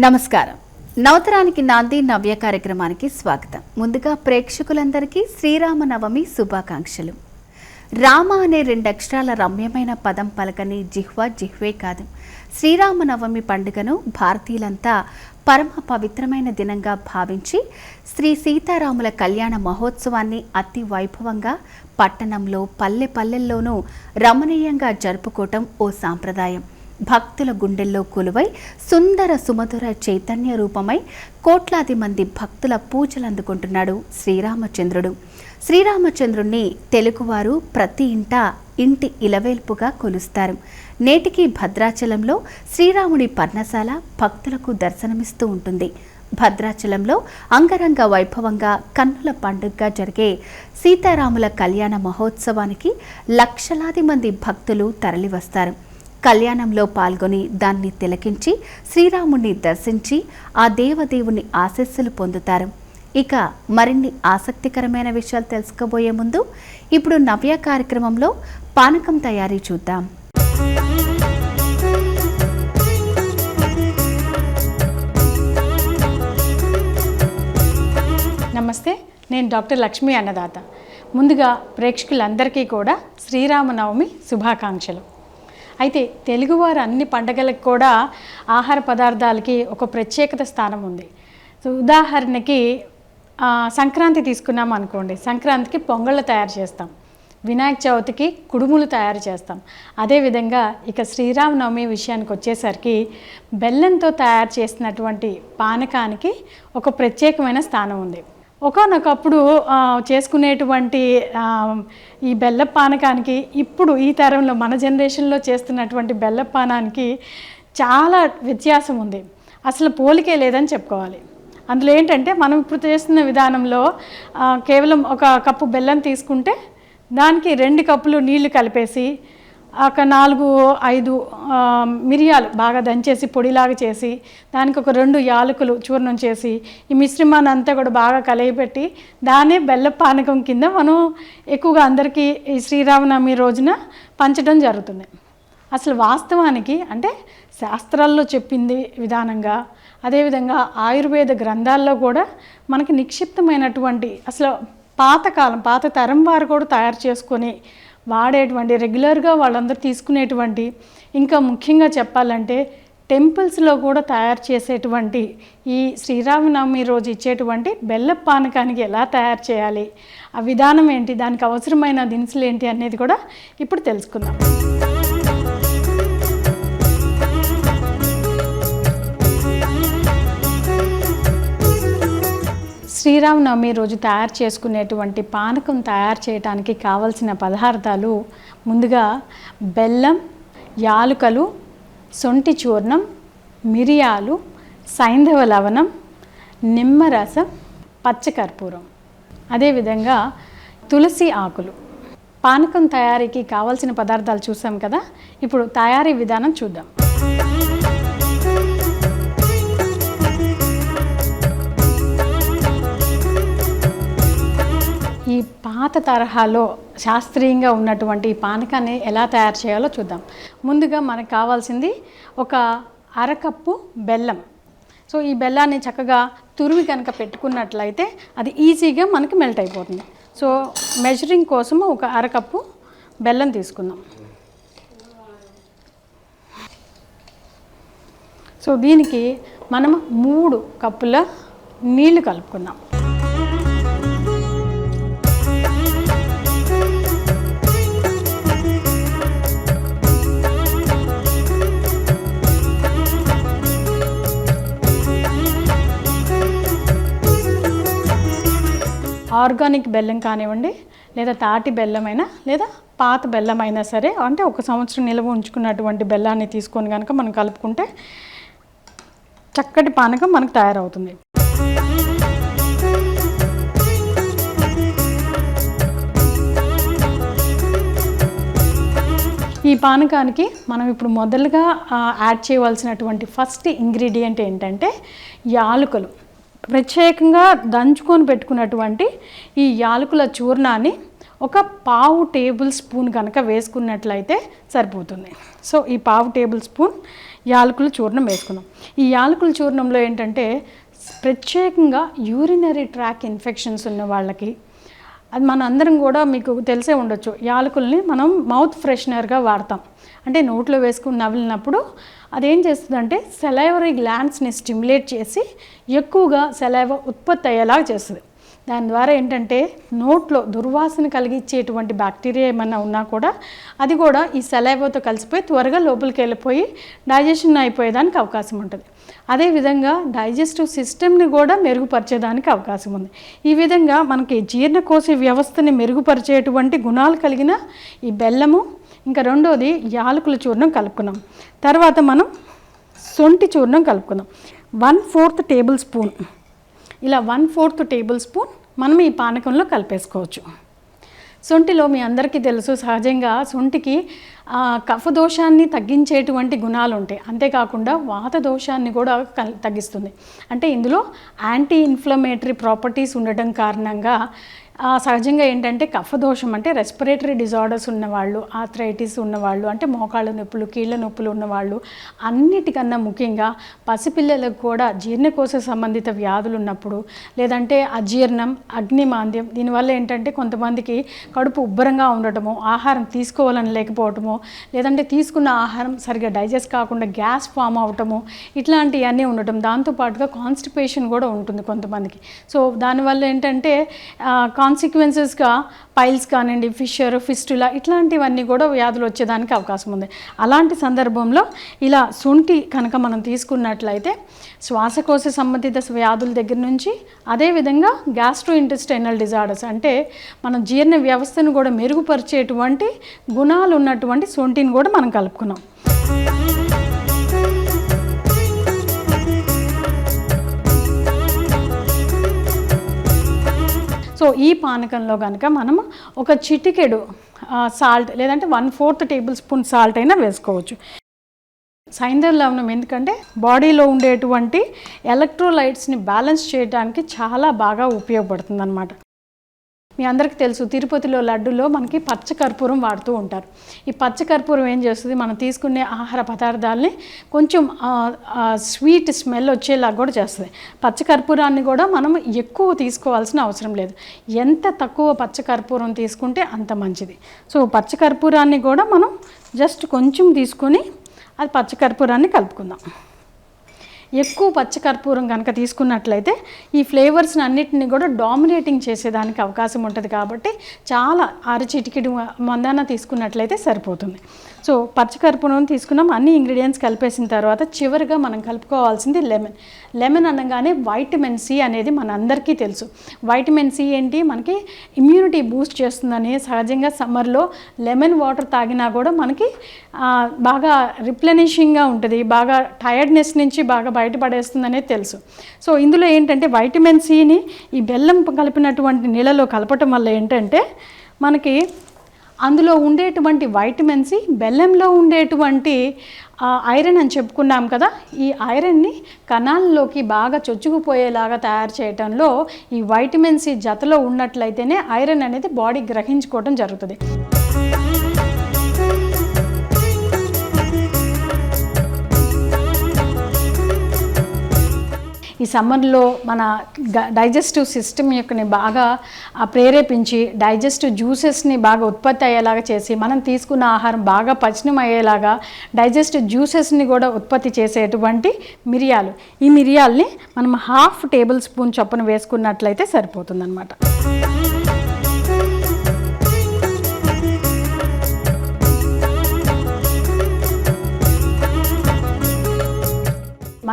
నమస్కారం. నవతరానికి నాంది నవ్య కార్యక్రమానికి స్వాగతం. ముందుగా ప్రేక్షకులందరికీ శ్రీరామనవమి శుభాకాంక్షలు. రామ అనే రెండక్షరాల రమ్యమైన పదం పలకని జిహ్వ జిహ్వే కాదు. శ్రీరామనవమి పండుగను భారతీయులంతా పరమ పవిత్రమైన దినంగా భావించి శ్రీ సీతారాముల కళ్యాణ మహోత్సవాన్ని అతి వైభవంగా పట్టణంలో పల్లె పల్లెల్లోనూ రమణీయంగా జరుపుకోవటం ఓ సాంప్రదాయం. భక్తుల గుండెల్లో కొలువై సుందర సుమధుర చైతన్య రూపమై కోట్లాది మంది భక్తుల పూజలు అందుకుంటున్నాడు శ్రీరామచంద్రుడు. శ్రీరామచంద్రుణ్ణి తెలుగువారు ప్రతి ఇంట ఇంటి ఇలవేల్పుగా కొలుస్తారు. నేటికి భద్రాచలంలో శ్రీరాముడి పర్ణశాల భక్తులకు దర్శనమిస్తూ ఉంటుంది. భద్రాచలంలో అంగరంగ వైభవంగా కన్నుల పండుగగా జరిగే సీతారాముల కళ్యాణ మహోత్సవానికి లక్షలాది మంది భక్తులు తరలివస్తారు. కళ్యాణంలో పాల్గొని దాన్ని తిలకించి శ్రీరాముణ్ణి దర్శించి ఆ దేవదేవుని ఆశస్సులు పొందుతారు. ఇక మరిన్ని ఆసక్తికరమైన విషయాలు తెలుసుకోబోయే ముందు ఇప్పుడు నవ్య కార్యక్రమంలో పానకం తయారీ చూద్దాం. నమస్తే నేను డాక్టర్ లక్ష్మీ అన్నదాత. ముందుగా ప్రేక్షకులందరికీ కూడా శ్రీరామనవమి శుభాకాంక్షలు. అయితే తెలుగువారు అన్ని పండగలకు కూడా ఆహార పదార్థాలకి ఒక ప్రత్యేకత స్థానం ఉంది. సో ఉదాహరణకి సంక్రాంతి తీసుకున్నాం అనుకోండి. సంక్రాంతికి పొంగళ్ళు తయారు చేస్తాం. వినాయక చవితికి కుడుములు తయారు చేస్తాం. అదేవిధంగా ఇక శ్రీరామనవమి విషయానికి వచ్చేసరికి బెల్లంతో తయారు చేసినటువంటి పానకానికి ఒక ప్రత్యేకమైన స్థానం ఉంది. ఒకనొకప్పుడు చేసుకునేటువంటి ఈ బెల్ల పానకానికి ఇప్పుడు ఈ తరంలో మన జనరేషన్లో చేస్తున్నటువంటి బెల్ల పానానికి చాలా వ్యత్యాసం ఉంది. అసలు పోలికే లేదని చెప్పుకోవాలి. అందులో ఏంటంటే మనం ఇప్పుడు చేస్తున్న విధానంలో కేవలం ఒక కప్పు బెల్లం తీసుకుంటే దానికి రెండు కప్పులు నీళ్ళు కలిపేసి ఒక నాలుగు ఐదు మిరియాలు బాగా దంచేసి పొడిలాగా చేసి దానికి ఒక రెండు యాలకులు చూర్ణం చేసి ఈ మిశ్రమాన్ని అంతా కూడా బాగా కలయిపెట్టి దాన్నే బెల్ల పానకం కింద మనం ఎక్కువగా అందరికీ ఈ శ్రీరామనవమి రోజున పంచడం జరుగుతుంది. అసలు వాస్తవానికి అంటే శాస్త్రాల్లో చెప్పింది విధానంగా అదేవిధంగా ఆయుర్వేద గ్రంథాల్లో కూడా మనకి నిక్షిప్తమైనటువంటి అసలు పాతకాలం పాత తరం వారు కూడా తయారు చేసుకొని వాడేటువంటి రెగ్యులర్గా వాళ్ళందరూ తీసుకునేటువంటి ఇంకా ముఖ్యంగా చెప్పాలంటే టెంపుల్స్లో కూడా తయారు చేసేటువంటి ఈ శ్రీరామనవమి రోజు ఇచ్చేటువంటి బెల్ల పానకానికి ఎలా తయారు చేయాలి ఆ విధానం ఏంటి దానికి అవసరమైన దినుసులు ఏంటి అనేది కూడా ఇప్పుడు తెలుసుకుందాం. శ్రీరామనవమి రోజు తయారు చేసుకునేటువంటి పానకం తయారు చేయడానికి కావలసిన పదార్థాలు ముందుగా బెల్లం యాలుకలు సొంటి చూర్ణం మిరియాలు సైంధవ లవణం నిమ్మరసం పచ్చకర్పూరం. అదేవిధంగా తులసి ఆకులు. పానకం తయారీకి కావాల్సిన పదార్థాలు చూసాం కదా? ఇప్పుడు తయారీ విధానం చూద్దాం. పాత తరహాలో శాస్త్రీయంగా ఉన్నటువంటి ఈ పానకాన్ని ఎలా తయారు చేయాలో చూద్దాం. ముందుగా మనకు కావాల్సింది ఒక అరకప్పు బెల్లం. సో ఈ బెల్లాన్ని చక్కగా తురిమి కనుక పెట్టుకున్నట్లయితే అది ఈజీగా మనకి మెల్ట్ అయిపోతుంది. సో మెజరింగ్ కోసం ఒక అరకప్పు బెల్లం తీసుకుందాం. సో దీనికి మనం మూడు కప్పుల నీళ్ళు కలుపుకుందాం. ఆర్గానిక్ బెల్లం కానివ్వండి లేదా తాటి బెల్లమైనా లేదా పాత బెల్లం అయినా సరే అంటే ఒక సంవత్సరం నిల్వ ఉంచుకున్నటువంటి బెల్లాన్ని తీసుకొని కనుక మనం కలుపుకుంటే చక్కటి పానకం మనకు తయారవుతుంది. ఈ పానకానికి మనం ఇప్పుడు మొదలుగా యాడ్ చేయవలసినటువంటి ఫస్ట్ ఇంగ్రీడియంట్ ఏంటంటే యాలకులు. ప్రత్యేకంగా దంచుకొని పెట్టుకున్నటువంటి ఈ యాలకుల చూర్ణాన్ని ఒక పావు టేబుల్ స్పూన్ కనుక వేసుకున్నట్లయితే సరిపోతుంది. సో ఈ పావు టేబుల్ స్పూన్ యాలకుల చూర్ణం వేసుకున్నాం ఈ యాలకుల చూర్ణంలో ఏంటంటే ప్రత్యేకంగా యూరినరీ ట్రాక్ ఇన్ఫెక్షన్స్ ఉన్న వాళ్ళకి అది మన అందరం కూడా మీకు తెలిసే ఉండొచ్చు. యాలకుల్ని మనం మౌత్ ఫ్రెషనర్గా వాడతాం. అంటే నోట్లో వేసుకుని నవ్విలినప్పుడు అదేం చేస్తుందంటే సెలైవరీ గ్లాండ్స్ని స్టిమ్యులేట్ చేసి ఎక్కువగా సెలైవ ఉత్పత్తి అయ్యేలాగా చేస్తుంది. దాని ద్వారా ఏంటంటే నోట్లో దుర్వాసన కలిగించేటువంటి బ్యాక్టీరియా ఏమన్నా ఉన్నా కూడా అది కూడా ఈ సెలైవతో కలిసిపోయి త్వరగా లోపలికి వెళ్ళిపోయి డైజెషన్ అయిపోయేదానికి అవకాశం ఉంటుంది. అదేవిధంగా డైజెస్టివ్ సిస్టమ్ని కూడా మెరుగుపరిచేదానికి అవకాశం ఉంది. ఈ విధంగా మనకి జీర్ణకోశ వ్యవస్థని మెరుగుపరిచేటువంటి గుణాలు కలిగిన ఈ బెల్లము ఇంకా రెండోది యాలకుల చూర్ణం కలుపుకున్నాం. తర్వాత మనం సొంటి చూర్ణం కలుపుకుందాం. One fourth tablespoon. ఇలా వన్ ఫోర్త్ టేబుల్ స్పూన్ మనం ఈ పానకంలో కలిపేసుకోవచ్చు. సొంటిలో మీ అందరికీ తెలుసు సహజంగా సొంటికి కఫ దోషాన్ని తగ్గించేటువంటి గుణాలు ఉంటాయి. అంతేకాకుండా వాత దోషాన్ని కూడా కల్- తగ్గిస్తుంది. అంటే ఇందులో యాంటీ ఇన్ఫ్లమేటరీ ప్రాపర్టీస్ ఉండటం కారణంగా సహజంగా ఏంటంటే కఫదోషం అంటే రెస్పిరేటరీ డిజార్డర్స్ ఉన్నవాళ్ళు ఆథరైటిస్ ఉన్నవాళ్ళు అంటే మోకాళ్ళ నొప్పులు కీళ్ళ నొప్పులు ఉన్నవాళ్ళు అన్నిటికన్నా ముఖ్యంగా పసిపిల్లలకు కూడా జీర్ణకోశ సంబంధిత వ్యాధులు ఉన్నప్పుడు లేదంటే అజీర్ణం అగ్నిమాంద్యం దీనివల్ల ఏంటంటే కొంతమందికి కడుపు ఉబ్బరంగా ఉండటము ఆహారం తీసుకోవాలని లేకపోవటము లేదంటే తీసుకున్న ఆహారం సరిగా డైజెస్ట్ కాకుండా గ్యాస్ ఫామ్ అవటము ఇట్లాంటివన్నీ ఉండటం దాంతోపాటుగా కాన్స్టిపేషన్ కూడా ఉంటుంది కొంతమందికి. సో దానివల్ల ఏంటంటే కాన్సిక్వెన్సెస్గా పైల్స్ కానివ్వండి ఫిషర్ ఫిస్టులా ఇట్లాంటివన్నీ కూడా వ్యాధులు వచ్చేదానికి అవకాశం ఉంది. అలాంటి సందర్భంలో ఇలా శుంఠి కనుక మనం తీసుకున్నట్లయితే శ్వాసకోశ సంబంధిత వ్యాధుల దగ్గర నుంచి అదేవిధంగా గ్యాస్ట్రో ఇంటెస్టైనల్ డిజార్డర్స్ అంటే మన జీర్ణ వ్యవస్థను కూడా మెరుగుపరిచేటువంటి గుణాలు ఉన్నటువంటి శొంఠిని కూడా మనం కలుపుకున్నాం. ఈ పానకంలో కనుక మనం ఒక చిటికెడు సాల్ట్ లేదంటే one fourth tablespoon salt అయినా వేసుకోవచ్చు. సైంధవ లవణం ఎందుకంటే బాడీలో ఉండేటువంటి ఎలక్ట్రోలైట్స్ని బ్యాలెన్స్ చేయడానికి చాలా బాగా ఉపయోగపడుతుంది అనమాట మీ అందరికీ తెలుసు తిరుపతిలో లడ్డులో మనకి పచ్చ కర్పూరం వాడుతూ ఉంటారు. ఈ పచ్చ కర్పూరం ఏం చేస్తుంది? మనం తీసుకునే ఆహార పదార్థాలని కొంచెం స్వీట్ స్మెల్ వచ్చేలా కూడా చేస్తుంది. పచ్చ కర్పూరాన్ని కూడా మనం ఎక్కువ తీసుకోవాల్సిన అవసరం లేదు. ఎంత తక్కువ పచ్చ కర్పూరం తీసుకుంటే అంత మంచిది. సో పచ్చ కర్పూరాన్ని కూడా మనం జస్ట్ కొంచెం తీసుకొని అది పచ్చ కర్పూరాన్ని కలుపుకుందాం. ఎక్కువ పచ్చకర్పూరం కనుక తీసుకున్నట్లయితే ఈ ఫ్లేవర్స్ని అన్నిటిని కూడా డామినేటింగ్ చేసేదానికి అవకాశం ఉంటుంది కాబట్టి చాలా అరచిటికిడి మందాన తీసుకున్నట్లయితే సరిపోతుంది. సో పచ్చ తీసుకున్నాం అన్ని ఇంగ్రీడియంట్స్ కలిపేసిన తర్వాత చివరిగా మనం కలుపుకోవాల్సింది లెమన్ లెమన్ అనగానే వైటమిన్ సి అనేది మన అందరికీ తెలుసు. వైటమిన్ సి ఏంటి? మనకి ఇమ్యూనిటీ బూస్ట్ చేస్తుందని సహజంగా సమ్మర్లో లెమన్ వాటర్ తాగినా కూడా మనకి బాగా రిప్లెనిషింగ్గా ఉంటుంది. బాగా టైర్డ్నెస్ నుంచి బాగా బయటపడేస్తుందనే తెలుసు. సో ఇందులో ఏంటంటే వైటమిన్ సిని ఈ బెల్లం కలిపినటువంటి నీళ్ళలో కలపటం వల్ల ఏంటంటే మనకి అందులో ఉండేటువంటి వైటమిన్ సి బెల్లంలో ఉండేటువంటి ఐరన్ అని చెప్పుకున్నాం కదా ఈ ఐరన్ని కణాల్లోకి బాగా చొచ్చుకుపోయేలాగా తయారు చేయటంలో ఈ వైటమిన్ సి జతలో ఉన్నట్లయితేనే ఐరన్ అనేది బాడీ గ్రహించుకోవడం జరుగుతుంది. ఈ సమ్మర్లో మన డైజెస్టివ్ సిస్టమ్ యొక్కని బాగా ప్రేరేపించి డైజెస్టివ్ జ్యూసెస్ని బాగా ఉత్పత్తి అయ్యేలాగా చేసి మనం తీసుకున్న ఆహారం బాగా పచనం అయ్యేలాగా డైజెస్టివ్ జ్యూసెస్ని కూడా ఉత్పత్తి చేసేటువంటి మిరియాలు. ఈ మిరియాల్ని మనం హాఫ్ టేబుల్ స్పూన్ చొప్పున వేసుకున్నట్లయితే సరిపోతుందన్నమాట.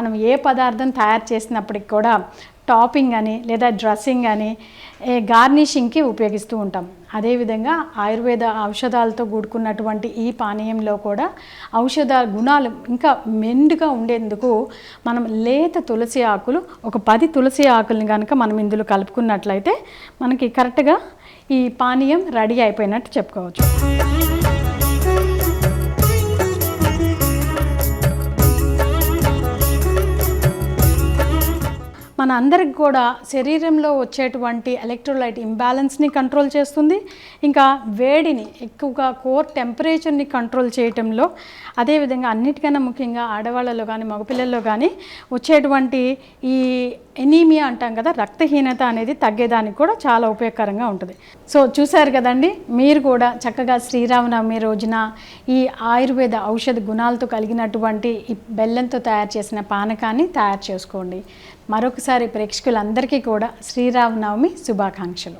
మనం ఏ పదార్థం తయారు చేసినప్పటికి కూడా టాపింగ్ అని లేదా డ్రెస్సింగ్ అని ఏ గార్నిషింగ్కి ఉపయోగిస్తూ ఉంటాం. అదేవిధంగా ఆయుర్వేద ఔషధాలతో కూడుకున్నటువంటి ఈ పానీయంలో కూడా ఔషధ గుణాలు ఇంకా మెండుగా ఉండేందుకు మనం లేత తులసి ఆకులు ఒక పది తులసి ఆకుల్ని కనుక మనం ఇందులో కలుపుకున్నట్లయితే మనకి కరెక్ట్గా ఈ పానీయం రెడీ అయిపోయినట్టు చెప్పుకోవచ్చు. మన అందరికి కూడా శరీరంలో వచ్చేటువంటి ఎలక్ట్రోలైట్ ఇంబ్యాలెన్స్ని కంట్రోల్ చేస్తుంది. ఇంకా వేడిని ఎక్కువగా కోర్ టెంపరేచర్ని కంట్రోల్ చేయటంలో అదేవిధంగా అన్నిటికన్నా ముఖ్యంగా ఆడవాళ్ళలో కానీ మగపిల్లల్లో కానీ వచ్చేటువంటి ఈ ఎనీమియా అంటాం కదా రక్తహీనత అనేది తగ్గేదానికి కూడా చాలా ఉపయోగకరంగా ఉంటుంది. సో చూశారు కదండి మీరు కూడా చక్కగా శ్రీరామనవమి రోజున ఈ ఆయుర్వేద ఔషధ గుణాలతో కలిగినటువంటి ఈ బెల్లంతో తయారు చేసిన పానకాన్ని తయారు చేసుకోండి. మరొకసారి ప్రేక్షకులందరికీ కూడా శ్రీరామనవమి శుభాకాంక్షలు.